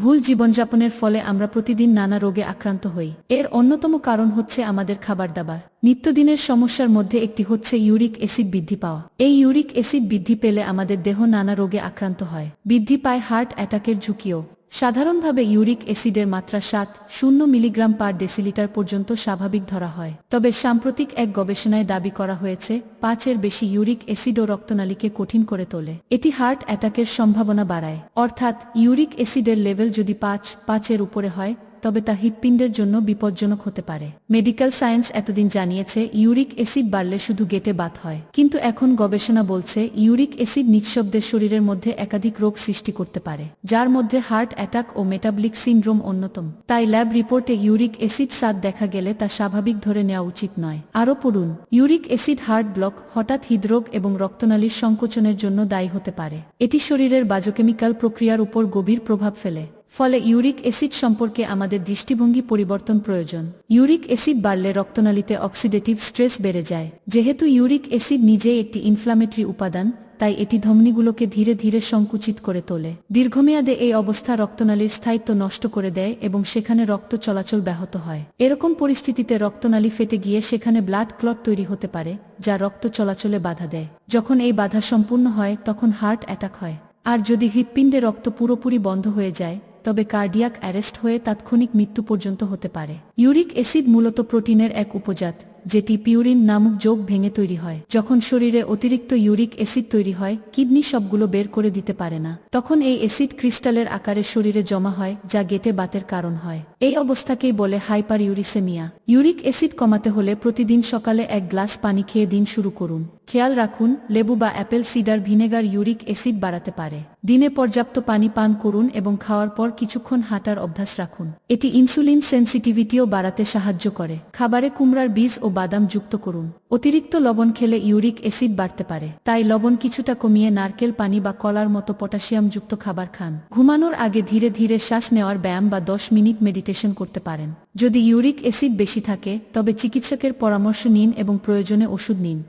ভুল জীবনযাপনের ফলে আমরা প্রতিদিন নানা রোগে আক্রান্ত হই। এর অন্যতম কারণ হচ্ছে আমাদের খাবার দাবার নিত্যদিনের সমস্যার মধ্যে একটি হচ্ছে ইউরিক অ্যাসিড বৃদ্ধি পাওয়া। এই ইউরিক অ্যাসিড বৃদ্ধি পেলে আমাদের দেহ নানা রোগে আক্রান্ত হয়। বৃদ্ধি পায় হার্ট অ্যাটাকের ঝুঁকিও। সাধারণভাবে ইউরিক অ্যাসিডের মাত্রা সাত, শূন্য মিলিগ্রাম পার ডেসিলিটার পর্যন্ত স্বাভাবিক ধরা হয়। তবে সাম্প্রতিক এক গবেষণায় দাবি করা হয়েছে, পাঁচের বেশি ইউরিক অ্যাসিড ও রক্তনালীকে কঠিন করে তোলে। এটি হার্ট অ্যাটাকের সম্ভাবনা বাড়ায়। অর্থাৎ, ইউরিক অ্যাসিডের লেভেল যদি পাঁচ, পাঁচের উপরে হয় তবে তা হৃৎপিণ্ডের জন্য বিপজ্জনক হতে পারে। মেডিকেল সায়েন্স এতদিন জানিয়েছে, ইউরিক অ্যাসিড বাড়লে শুধু গেটে বাত হয়। কিন্তু এখন গবেষণা বলছে, ইউরিক অ্যাসিড নিঃশব্দে শরীরের মধ্যে একাধিক রোগ সৃষ্টি করতে পারে, যার মধ্যে হার্ট অ্যাটাক ও মেটাবলিক সিন্ড্রোম অন্যতম। তাই ল্যাব রিপোর্টে ইউরিক অ্যাসিড সাদ দেখা গেলে তা স্বাভাবিক ধরে নেওয়া উচিত নয়। আরও পড়ুন, ইউরিক অ্যাসিড হার্ট ব্লক হঠাৎ হৃদরোগ এবং রক্তনালীর সংকোচনের জন্য দায়ী হতে পারে। এটি শরীরের বাজোকেমিক্যাল প্রক্রিয়ার উপর গভীর প্রভাব ফেলে। ফলে ইউরিক অ্যাসিড সম্পর্কে আমাদের দৃষ্টিভঙ্গি পরিবর্তন প্রয়োজন। ইউরিক অ্যাসিড বাড়লে রক্তনালীতে অক্সিডেটিভ স্ট্রেস বেড়ে যায়। যেহেতু ইউরিক অ্যাসিড নিজেই একটি ইনফ্লামেটরি উপাদান, তাই এটি ধমনীগুলোকে ধীরে ধীরে সংকুচিত করে তোলে। দীর্ঘমেয়াদে এই অবস্থা রক্তনালীর স্থায়িত্ব নষ্ট করে দেয় এবং সেখানে রক্ত চলাচল ব্যাহত হয়। এরকম পরিস্থিতিতে রক্তনালী ফেটে গিয়ে সেখানে ব্লাড ক্লট তৈরি হতে পারে, যা রক্ত চলাচলে বাধা দেয়। যখন এই বাধা সম্পূর্ণ হয়, তখন হার্ট অ্যাটাক হয়। আর যদি হৃৎপিণ্ডে রক্ত পুরোপুরি বন্ধ হয়ে যায় তবে কার্ডিয়াক অ্যারেস্ট হয়ে তাৎক্ষণিক মৃত্যু পর্যন্ত হতে পারে। ইউরিক অ্যাসিড মূলত প্রোটিনের এক উপজাত, যেটি পিউরিন নামক যোগ ভেঙে তৈরি হয়। যখন শরীরে অতিরিক্ত ইউরিক অ্যাসিড তৈরি হয়, কিডনি সবগুলো বের করে দিতে পারে না। তখন এই অ্যাসিড ক্রিস্টালের আকারে শরীরে জমা হয়, যা গেটে বাতের কারণ হয়। এই অবস্থাকেই বলে হাইপার ইউরিসেমিয়া ইউরিক অ্যাসিড কমাতে হলে প্রতিদিন সকালে এক গ্লাস পানি খেয়ে দিন শুরু করুন। খেয়াল রাখুন, লেবু বা apple cider vinegar uric acid বাড়াতে পারে। দিনে পর্যাপ্ত পানি পান করুন এবং খাওয়ার পর কিছুক্ষণ হাঁটার অভ্যাস রাখুন। এটি ইনসুলিন সেন্সিটিভিটিও বাড়াতে সাহায্য করে। খাবারে কুমড়ার বীজ ও বাদাম যুক্ত করুন। অতিরিক্ত লবণ খেলে ইউরিক অ্যাসিড বাড়তে পারে। তাই লবণ কিছুটা কমিয়ে নারকেল, পানি বা কলার মতো পটাশিয়ামযুক্ত খাবার খান। ঘুমানোর আগে ধীরে ধীরে শ্বাস নেওয়ার ব্যায়াম বা দশ মিনিট মেডিটেশন করতে পারেন। যদি ইউরিক অ্যাসিড বেশি থাকে, তবে চিকিৎসকের পরামর্শ নিন এবং প্রয়োজনে ওষুধ নিন।